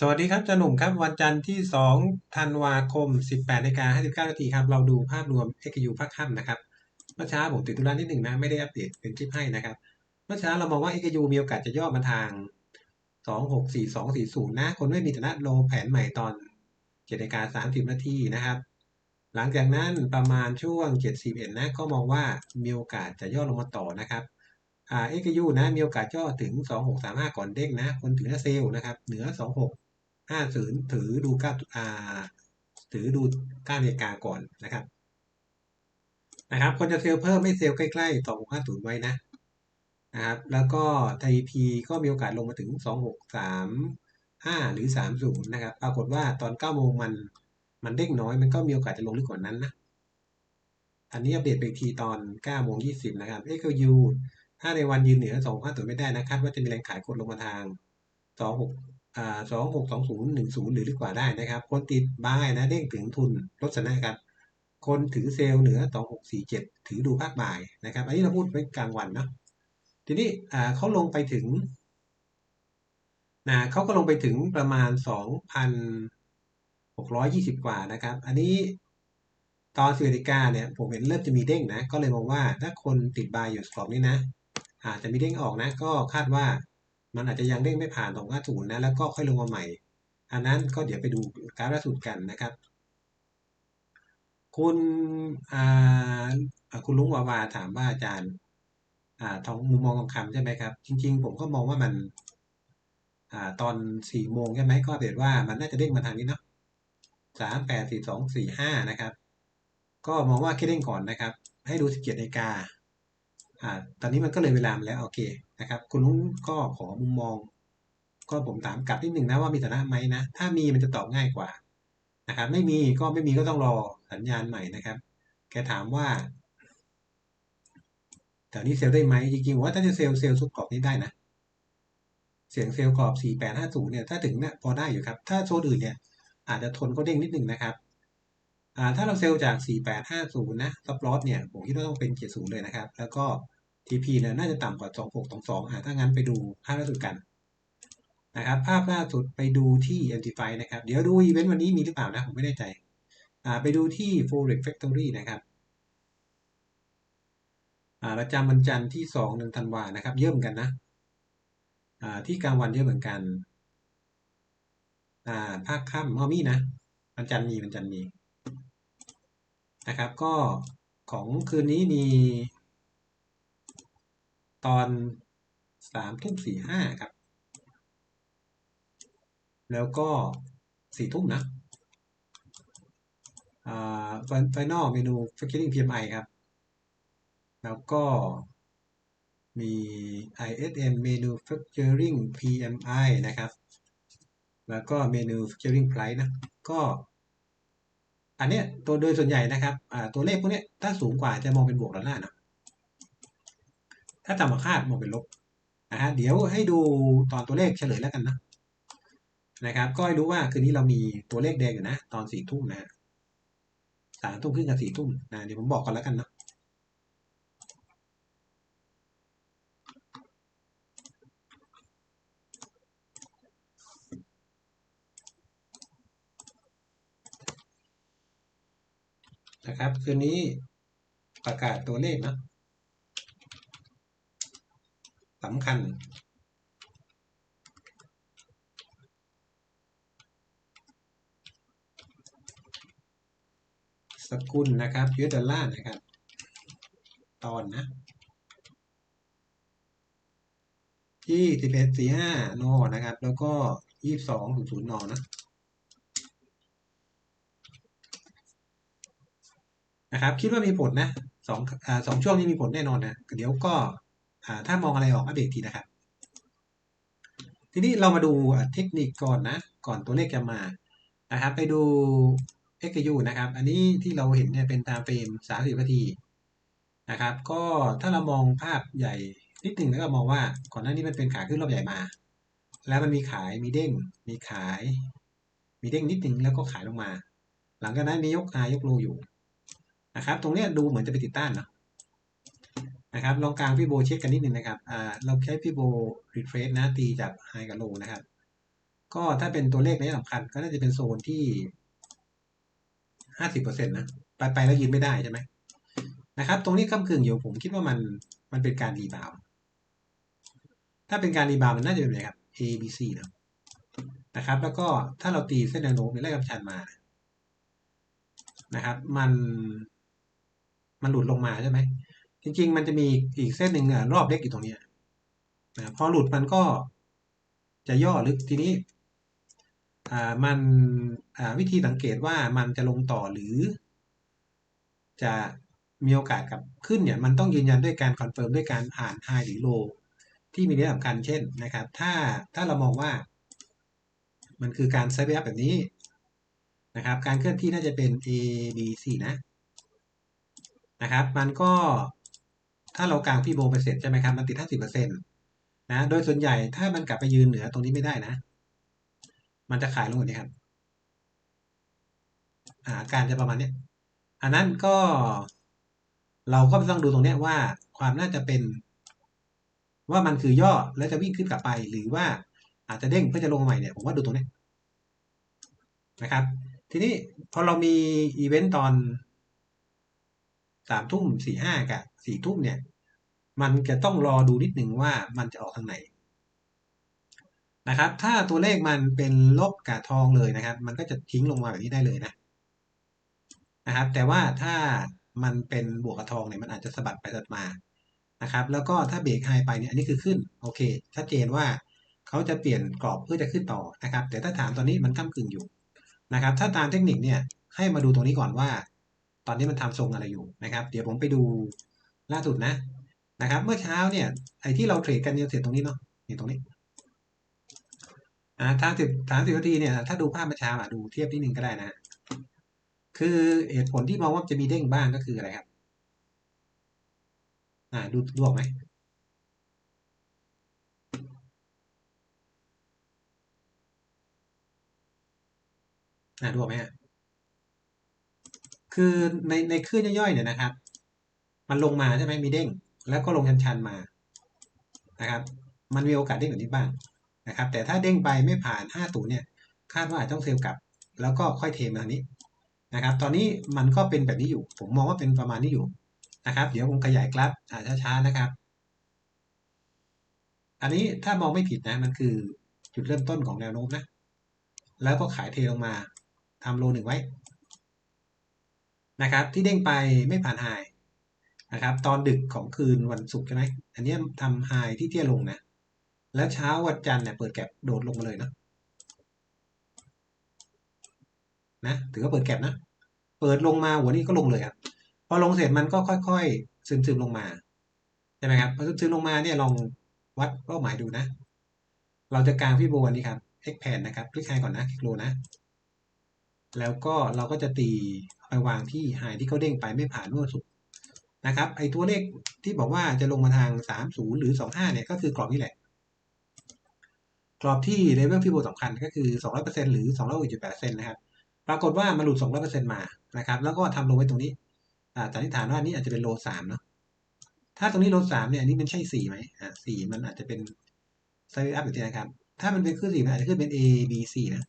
สวัสดีครับจันหนุ่มครับ วันจันทร์ที่ 2 ธันวาคม 18นาฬิกา59นาทีครับ เราดูภาพรวม XU ภาคค่ำนะครับ เมื่อเช้าผมติดธุระนิดหนึ่งนะ ไม่ได้อัปเดตเป็นคลิปให้นะครับ เมื่อเช้าเรามองว่า XU มีโอกาสจะย่อมาทาง 264240 นะ คนไม่มีฐานะลงแผนใหม่ตอน7นาฬิกา30นาทีนะครับ หลังจากนั้นประมาณช่วง7 1นะ ก็มองว่ามีโอกาสจะย่อลงมาต่อนะครับอ่า XU นะ มีโอกาสย่อถึง 2635 ก่อนเด้งนะ คนถือหน้าเซลล์นะครับ เหนือ 26 ห้าถือถือดูเก้าอ่าถือดูเก้านาฬิกาก่อนนะครับ นะครับคนจะเซลล์เพิ่มไม่เซลล์ใกล้ๆสองหกห้าศูนย์ไว้นะนะครับแล้วก็ไทยพีก็มีโอกาสลงมาถึงสองหกสามห้าหรือสามศูนย์นะครับ ปรากฏว่าตอนเก้าโมงมันมันเด้งน้อยมันก็มีโอกาสจะลงลึกกว่านั้นนะอันนี้อัปเดตไปทีตอนเก้าโมงยี่สิบนะครับ XQ ถ้าในวันยืนเหนือสองห้าศูนย์ไม่ได้นะคาดว่าจะมีแรงขายกดลงมาทางสองหก สองหกสองศูนย์หนึ่งศูนย์หรือลึกกว่าได้นะครับ คนติดบายนะเด้งถึงทุนลดชนะครับ คนถือเซลล์เหนือสองหกสี่เจ็ดถือดูภาคบ่ายนะครับ อันนี้เราพูดไว้กลางวันนะทีนี้เขาลงไปถึงนะเขาก็ลงไปถึงประมาณสองพันหกร้อยยี่สิบกว่านะครับ อันนี้ตอนสิบนาฬิกาเนี่ยผมเห็นเริ่มจะมีเด้งนะ ก็เลยมองว่าถ้าคนติดบายอยู่สอบนี้นะ อาจจะมีเด้งออกนะ ก็คาดว่า มันอาจจะยังเด้งไม่ผ่านตรงศูนย์นะแล้วก็ค่อยลงมาใหม่ อันนั้นก็เดี๋ยวไปดูกราฟล่าสุดกันนะครับ คุณคุณลุงวาวาถามว่าอาจารย์ทองมุมมองทองคำใช่ไหมครับ จริง ๆ ผมก็มองว่ามันอตอนสี่โมงใช่ไหมก็เห็นว่ามันน่าจะเด้งมาทางนี้เนาะสามแปดสี่สองสี่ห้านะครับ ก็มองว่าแค่เด้งก่อนนะครับ ให้ดูสิบเจ็ดนาฬิกา อ่าตอนนี้มันก็เลยเวลามแล้วโอเคนะครับคุณลุงก็ขอมุมมอง ก็ผมถามกลับนิดหนึ่งนะว่ามีฐานะไหมนะ ถ้ามีมันจะตอบง่ายกว่านะครับไม่มีก็ไม่มีก็ต้องรอสัญญาณใหม่นะครับ แกถามว่าแถวนี้เซลล์ได้ไหมจริงๆว่าถ้าจะเซลล์เซลล์สุดกรอบนี้ได้นะ เสียงเซลล์กรอบ 4850 เนี่ยถ้าถึงเนี่ยพอได้อยู่ครับ ถ้าโซนอื่นเนี่ยอาจจะทนก็เด้งนิดหนึ่งนะครับ ถ้าเราเซลล์จาก 4850 นะซับลอสเนี่ย ผมคิดว่าต้องเป็น 70 เลยนะครับ แล้วก็ TP เนี่ยน่าจะต่ำกว่า 2622อ่าถ้างั้นไปดูภาพล่าสุดกันนะครับ ภาพล่าสุดไปดูที่ MT5 นะครับ เดี๋ยวดูอีเวนต์วันนี้มีหรือเปล่านะ ผมไม่แน่ใจ อ่า ไปดูที่ Forex Factory นะครับ อ่าประจำวันจันทร์ที่สองเดือนธันวานะครับ เยอะเหมือนกันนะ อ่า ที่กลางวันเยอะเหมือนกัน อ่า ภาคค่ำก็มีนะวันจันทร์มีวันจันทร์มี นะครับ ก็ของคืนนี้มี ตอนสามทุ่มสี่ห้าครับ แล้วก็สี่ทุ่มนะอ่าไฟนอลเมนู Factoring PMI ครับ แล้วก็มี ISM Manufacturing PMI นะครับ แล้วก็ Manufacturing Price นะ ก็ อันเนี้ยตัวโดยส่วนใหญ่นะครับตัวเลขพวกนี้ถ้าสูงกว่าจะมองเป็นบวกดอลลาร์นะถ้าต่ำกว่าคาดมองเป็นลบนะฮะเดี๋ยวให้ดูตอนตัวเลขเฉลยแล้วกันนะนะครับ ก็ให้รู้ว่าคืนนี้เรามีตัวเลขแดงอยู่นะ ตอนสี่ทุ่มนะสามทุ่มครึ่งกับสี่ทุ่มนะเดี๋ยวผมบอกกันแล้วกันนะ นะครับ คืนนี้ประกาศตัวเลขนะสำคัญ สกุลนะครับยูเอสดอลลาร์นะครับ ตอนนะที่สิบเอ็ดสี่ห้านอนะครับ แล้วก็ยี่สิบสองศูนย์ศูนย์นอนะ นะครับ คิดว่ามีผลนะสองอ่าสองช่วงนี้มีผลแน่นอนนะเดี๋ยวก็อ่าถ้ามองอะไรออกอัปเดตทีนะครับ ทีนี้เรามาดูเทคนิคก่อนนะ ก่อนตัวเลขจะมานะครับ ไปดู XU นะครับ อันนี้ที่เราเห็นเนี่ยเป็น time frame 30นาทีนะครับ ก็ถ้าเรามองภาพใหญ่นิดหนึ่งแล้วก็มองว่าก่อนหน้านี้มันเป็นขาขึ้นรอบใหญ่มา แล้วมันมีขายมีเด้ง มีขาย มีเด้งนิดหนึ่งแล้วก็ขายลงมา หลังจากนั้นมียก R ยกโลอยู่ นะครับ ตรงเนี้ยดูเหมือนจะไปติดต้านนะนะครับลองกลางพี่โบเช็คกันนิดนึงนะครับอ่าเราใช้พี่โบรีเฟรชนะตีจากไฮกับโลนะครับ ก็ถ้าเป็นตัวเลขในสำคัญก็น่าจะเป็นโซนที่ห้าสิบเปอร์เซ็นต์นะไปไปแล้วยืนไม่ได้ใช่ไหมนะครับ ตรงนี้ก้ากึ่งอยู่ผมคิดว่ามันมันเป็นการรีบาวถ้าเป็นการรีบาวมันน่าจะเป็นอะไรครับ A B C นะนะครับ แล้วก็ถ้าเราตีเส้นแนวโน้มในไล่กำชันมานะครับ มัน มันหลุดลงมาใช่ไหมจริง ๆ มันจะมีอีกเส้นหนึ่งรอบเล็กอยู่ตรงนี้นะพอหลุดมันก็จะย่อลึกทีนี้อ่ามันอ่าวิธีสังเกตว่ามันจะลงต่อหรือ จะมีโอกาสกับขึ้นเนี่ยมันต้องยืนยันด้วยการคอนเฟิร์มด้วยการผ่านไฮหรือโลที่มีนัยสำคัญเช่นนะครับ ถ้าถ้าเรามองว่า มันคือการไซด์อัพแบบนี้นะครับ การเคลื่อนที่น่าจะเป็น A B C นะ นะครับ มันก็ถ้าเรากางพี่โบไปเสร็จใช่ไหมครับ มันติด 50%นะ โดยส่วนใหญ่ถ้ามันกลับไปยืนเหนือตรงนี้ไม่ได้นะ มันจะขายลงกว่านี้ครับ อาการจะประมาณนี้ อันนั้นก็ เราก็ต้องดูตรงนี้ว่าความน่าจะเป็น ว่ามันคือย่อแล้วจะวิ่งขึ้นกลับไป หรือว่าอาจจะเด้งเพื่อจะลงใหม่เนี่ย ผมว่าดูตรงนี้นะครับ ทีนี้พอเรามีอีเวนต์ตอน สามทุ่มสี่ห้ากับสี่ทุ่มเนี่ย มันจะต้องรอดูนิดหนึ่งว่ามันจะออกทางไหนนะครับ ถ้าตัวเลขมันเป็นลบกับทองเลยนะครับ มันก็จะทิ้งลงมาแบบนี้ได้เลยนะนะครับ แต่ว่าถ้ามันเป็นบวกกับทองเนี่ยมันอาจจะสะบัดไปสะบัดมานะครับ แล้วก็ถ้าเบรกไฮไปเนี่ยอันนี้คือขึ้นโอเคชัดเจนว่าเขาจะเปลี่ยนกรอบเพื่อจะขึ้นต่อนะครับ แต่ถ้าถามตอนนี้มันก้ากึ่งอยู่นะครับ ถ้าตามเทคนิคเนี่ยให้มาดูตรงนี้ก่อนว่า ตอนนี้มันทำทรงอะไรอยู่นะครับ เดี๋ยวผมไปดูล่าสุดนะนะครับ เมื่อเช้าเนี่ยไอ้ที่เราเทรดกันเนี่ยเสร็จตรงนี้เนาะนี่ตรงนี้อ่าทางสิบทางสิบนาทีเนี่ยถ้าดูภาพเมื่อเช้าอะดูเทียบนิดนึงก็ได้นะคือเหตุผลที่มองว่าจะมีเด้งบ้างก็คืออะไรครับอ่าดูดูออกไหมอ่าดูออกไหมฮะ คือในในคลื่นย่อยๆเนี่ยนะครับ มันลงมาใช่ไหมมีเด้ง แล้วก็ลงชันๆมานะครับ มันมีโอกาสเด้งแบบนี้บ้างนะครับ แต่ถ้าเด้งไปไม่ผ่าน 5 ตัวเนี่ย คาดว่าต้องเซลล์กลับ แล้วก็ค่อยเทมาทางนี้นะครับ ตอนนี้มันก็เป็นแบบนี้อยู่ ผมมองว่าเป็นประมาณนี้อยู่นะครับ เดี๋ยวผมขยายกราฟช้าๆนะครับ อันนี้ถ้ามองไม่ผิดนะมันคือจุดเริ่มต้นของแนวโน้มนะ แล้วก็ขายเทลงมาทำโลหนึ่งไว้ นะครับ ที่เด้งไปไม่ผ่านไฮนะครับ ตอนดึกของคืนวันศุกร์ใช่ไหมอันนี้ทำไฮที่เตี้ยลงนะ แล้วเช้าวันจันทร์เนี่ยเปิดแก็บโดดลงมาเลยนะนะถือว่าเปิดแก็บนะ เปิดลงมาหัวนี้ก็ลงเลยครับ พอลงเสร็จมันก็ค่อยๆซึมๆลงมาใช่ไหมครับพอซึมๆลงมาเนี่ยลองวัดเป้าหมายดูนะ เราจะกางพี่โบวันนี้ครับ x แผ่นนะครับคลิกไฮก่อนนะคลิกโลนะ แล้วก็เราก็จะตี ไปวางที่ไฮที่เขาเด้งไปไม่ผ่านเมื่อสุดนะครับไอตัวเลขที่บอกว่าจะลงมาทาง 30 หรือ 25 เนี่ยก็คือกรอบนี้แหละ กรอบที่เลเวลพี่โบสำคัญก็คือ 200%หรือ268%นะครับปรากฏว่ามันหลุด 200%มานะครับแล้วก็ทำลงไว้ตรงนี้สันนิษฐานว่านี้อาจจะเป็นโล3เนาะถ้าตรงนี้โล3เนี่ยอันนี้มันใช่4ไหมอ่า4มันอาจจะเป็นไซด์อัพแบบนี้นะครับ ถ้ามันเป็นขึ้น4มันอาจจะขึ้นเป็น A B C นะ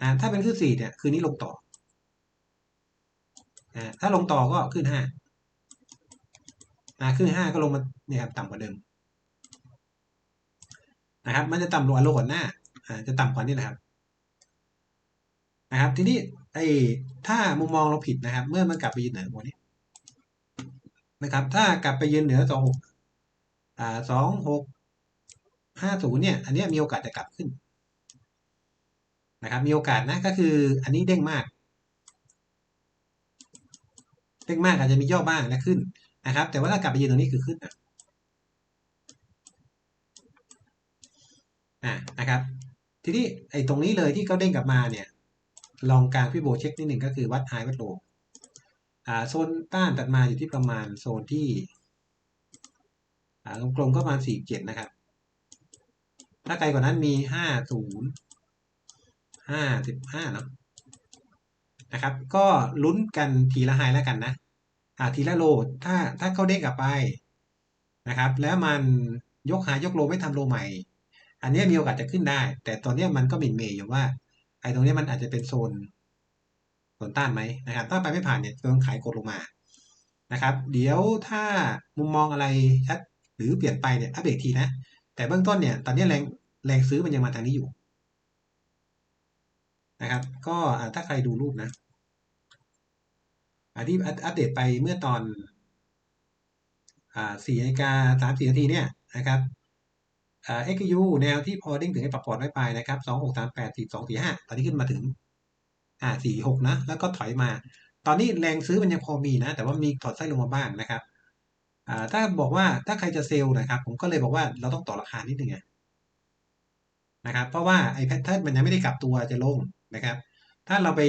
อ่าถ้าเป็นขึ้น4เนี่ยคือนี้ลงต่อ ถ้าลงต่อก็ขึ้นห้าขึ้นห้าก็ลงมาเนี่ยครับต่ำกว่าเดิมนะครับ มันจะต่ำลงอโลก่อนหน้าจะต่ำกว่านี้นะครับ นะครับ ทีนี้ไอ้ถ้ามุมมองเราผิดนะครับ เมื่อมันกลับไปยืนเหนือหัวนี้นะครับ ถ้ากลับไปยืนเหนือสองหกสองหกห้าศูนย์เนี่ย อันนี้มีโอกาสจะกลับขึ้นนะครับ มีโอกาสนะก็คืออันนี้เด้งมาก เล็กมากอาจจะมีย่อบ้างและขึ้นนะครับ แต่ว่าถ้ากลับไปยืนตรงนี้คือขึ้นอ่านะครับ ทีนี้ไอ้ตรงนี้เลยที่เขาเด้งกลับมาเนี่ย ลองกลางพี่โบเช็คนิดหนึ่งก็คือวัดไฮวัดโลอ่าโซนต้านตัดมาอยู่ที่ประมาณโซนที่อ่ากลมๆก็ประมาณสี่เจ็ดนะครับ ถ้าไกลกว่านั้นมีห้าศูนย์ห้าสิบห้าเนาะ นะครับ ก็ลุ้นกันทีละไฮแล้วกันนะอ่าทีละโลถ้าถ้าเขาเด้งกลับไปนะครับ แล้วมันยกหายกโลไม่ทำโลใหม่ อันนี้มีโอกาสจะขึ้นได้ แต่ตอนนี้มันก็มินเมย์อยู่ว่า ไอ้ตรงนี้มันอาจจะเป็นโซนโซนต้านไหมนะครับ ถ้าไปไม่ผ่านเนี่ยโดนขายกดลงมานะครับ เดี๋ยวถ้ามุมมองอะไรชัดหรือเปลี่ยนไปเนี่ยอัปเดตทีนะ แต่เบื้องต้นเนี่ยตอนนี้แรงแรงซื้อมันยังมาทางนี้อยู่ นะครับ ก็ถ้าใครดูรูปนะที่อัปเดตไปเมื่อตอนสี่นาฬิกาสามสี่นาทีเนี่ยนะครับเอ็กยูแนวที่พอเด้งถึงให้ปรับพอร์ตไว้ไปนะครับสองหกสามแปดสี่สองสี่ห้าตอนนี้ขึ้นมาถึงอ่าสี่หกนะ แล้วก็ถอยมา ตอนนี้แรงซื้อมันยังพอมีนะ แต่ว่ามีถอดไส้ลงมาบ้างนะครับอ่าถ้าบอกว่าถ้าใครจะเซลล์นะครับ ผมก็เลยบอกว่าเราต้องต่อราคานิดนึงนะครับ เพราะว่าไอ้แพทเทิร์นมันยังไม่ได้กลับตัวจะลง นะครับ ถ้าเราไป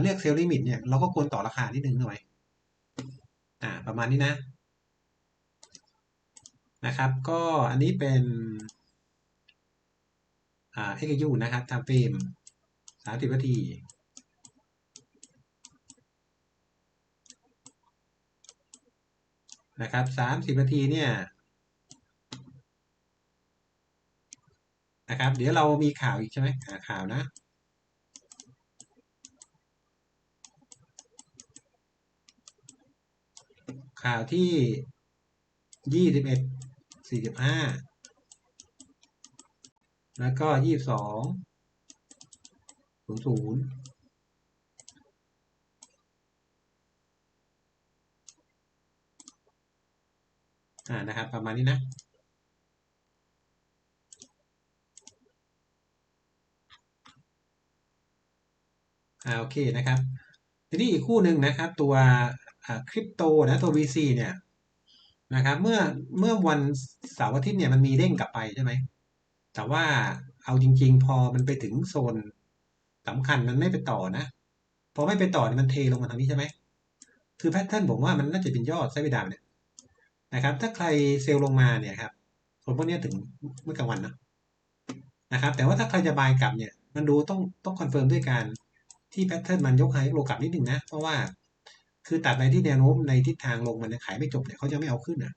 เลือกเซลล์ลิมิตเนี่ยเราก็ควรต่อราคานิดนึงหน่อยอ่าประมาณนี้นะนะครับ ก็อันนี้เป็นอ่า XU นะครับทำเฟรมสามสิบนาทีนะครับสามสิบนาทีเนี่ยนะครับ เดี๋ยวเรามีข่าวอีกใช่ไหมข่าวนะ ข่าวที่ยี่สิบเอ็ดสี่สิบห้าแล้วก็ยี่สิบสองศูนย์ศูนย์อ่านะครับ ประมาณนี้นะอ่าโอเคนะครับ ทีนี้อีกคู่หนึ่งนะครับ ตัว คริปโตนะตัว VC เนี่ยนะครับเมื่อเมื่อวันเสาร์อาทิตย์เนี่ยมันมีเด้งกลับไปใช่ไหมแต่ว่าเอาจริง ๆ พอมันไปถึงโซนสำคัญมันไม่ไปต่อนะพอไม่ไปต่อเนี่ยมันเทลงมาทางนี้ใช่ไหมคือแพทเทิร์นผมว่ามันน่าจะเป็นยอดไซด์ดาวเนี่ยนะครับ ถ้าใครเซลล์ลงมาเนี่ยครับคนพวกนี้ถึงเมื่อกลางวันนะนะครับ แต่ว่าถ้าใครจะบายกลับเนี่ย มันดูต้องต้องคอนเฟิร์มด้วยการที่แพทเทิร์นมันยกไฮโลกลับนิดหนึ่งนะ เพราะว่า คือตัดไปที่แนวโน้มในทิศทางลงมันขายไม่จบเนี่ยเขาจะไม่เอาขึ้นนะ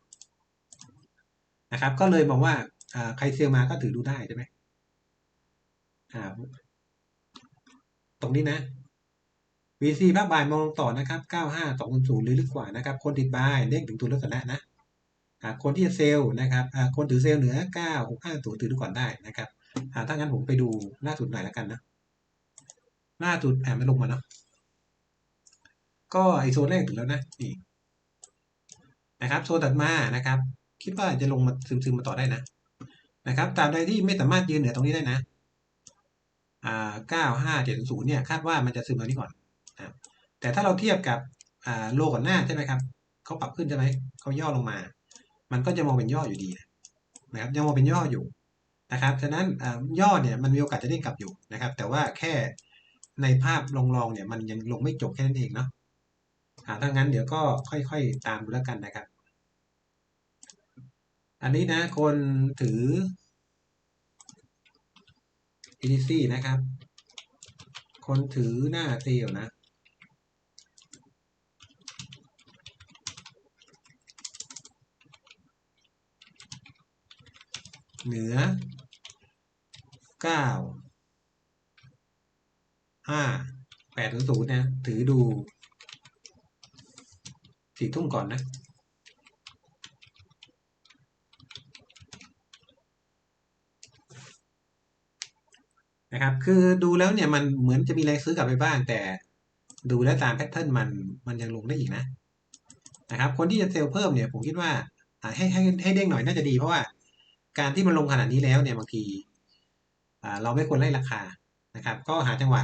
นะครับ ก็เลยบอกว่าใครเซลมาก็ถือดูได้ใช่ไหมตรงนี้นะ VC ภาคบ่ายมองต่อนะครับ 95 200หรือลึกกว่านะครับ คนติดบายเด้งถึงตัวลักษณะนะคนที่จะเซลล์นะครับคนถือเซลล์เหนือ 9 6 5ตัวถือดูก่อนได้นะครับถ้างั้นผมไปดูล่าสุดหน่อยแล้วกันนะล่าสุดแอบไม่ลงมาเนาะ ก็ไอโซนแรกถึงแล้วนะนี่นะครับโซนถัดมานะครับ คิดว่าจะลงมาซึมๆมาต่อได้นะนะครับตามใดที่ไม่สามารถยืนเหนือตรงนี้ได้นะอ่าเก้าห้าเจ็ดศูนย์เนี่ยคาดว่ามันจะซึมตรงนี้ก่อนนะแต่ถ้าเราเทียบกับอ่าโลก่อนหน้าใช่ไหมครับเขาปรับขึ้นใช่ไหมเขาย่อลงมา มันก็จะมองเป็นย่ออยู่ดีนะครับยังมองเป็นย่ออยู่นะครับฉะนั้นย่อเนี่ยมันมีโอกาสจะได้กลับอยู่นะครับ แต่ว่าแค่ในภาพลองๆเนี่ยมันยังลงไม่จบแค่นั้นเองเนาะ ถ้างั้นเดี๋ยวก็ค่อยๆตามดูแล้วกันนะครับ อันนี้นะคนถือ EDC นะครับ คนถือหน้าเตียวนะเหนือเก้าห้าแปดศูนย์นะ ถือดู สี่ทุ่มก่อนนะนะครับ คือดูแล้วเนี่ยมันเหมือนจะมีแรงซื้อกลับไปบ้าง แต่ดูแล้วตามแพทเทิร์นมันมันยังลงได้อีกนะนะครับ คนที่จะเซลล์เพิ่มเนี่ยผมคิดว่าให้ให้ให้เด้งหน่อยน่าจะดีเพราะว่าการที่มันลงขนาดนี้แล้วเนี่ยบางทีเราไม่ควรไล่ราคานะครับ ก็หาจังหวะ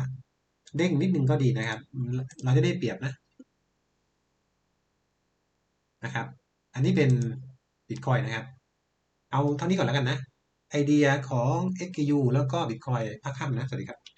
เด้งนิดนึงก็ดีนะครับ เราจะได้เปรียบนะ นะครับ อันนี้เป็นบิตคอยนะครับ เอาเท่านี้ก่อนแล้วกันนะ ไอเดียของ XQ แล้วก็บิตคอยพักค่ำนะ สวัสดีครับ